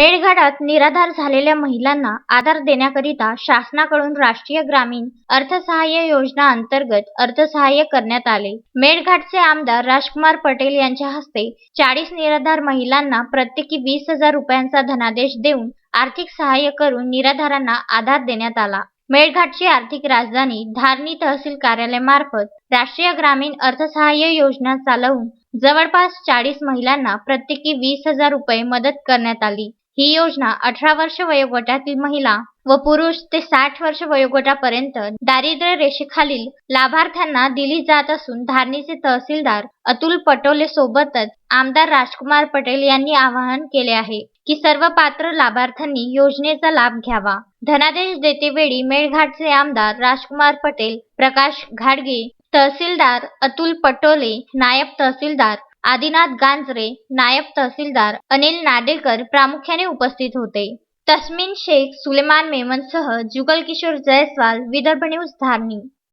मेळघाटात निराधार झालेल्या महिलांना आधार देण्याकरिता शासनाकडून राष्ट्रीय ग्रामीण अर्थसहाय्य योजना अंतर्गत अर्थसहाय्य करण्यात आले. मेळघाटचे आमदार राजकुमार पटेल यांच्या हस्ते चाळीस निराधार महिलांना प्रत्येकी वीस हजार रुपयांचा धनादेश देऊन आर्थिक सहाय्य करून निराधारांना आधार देण्यात आला. मेळघाटची आर्थिक राजधानी धारणी तहसील कार्यालयामार्फत राष्ट्रीय ग्रामीण अर्थसहाय्य योजना चालवून जवळपास चाळीस महिलांना प्रत्येकी वीस हजार रुपये मदत करण्यात आली. ही योजना अठरा वर्ष वयोगटातील महिला व पुरुष ते साठ वर्ष वयोगटापर्यंत दारिद्र्य रेषेखालील लाभार्थ्यांना दिली जात असून धारणीचे तहसीलदार अतुल पटोले सोबतच आमदार राजकुमार पटेल यांनी आवाहन केले आहे की सर्व पात्र लाभार्थ्यांनी योजनेचा लाभ घ्यावा. धनादेश देतेवेळी मेळघाटचे आमदार राजकुमार पटेल प्रकाश घाडगे तहसीलदार अतुल पटोले नायब तहसीलदार आदिनाथ गांजरे नायब तहसीलदार अनिल नाडेकर प्रामुख्याने उपस्थित होते. तस्मिन शेख सुलेमान मेमनसह जुगल किशोर जयस्वाल विदर्भ न्यूज धारणी.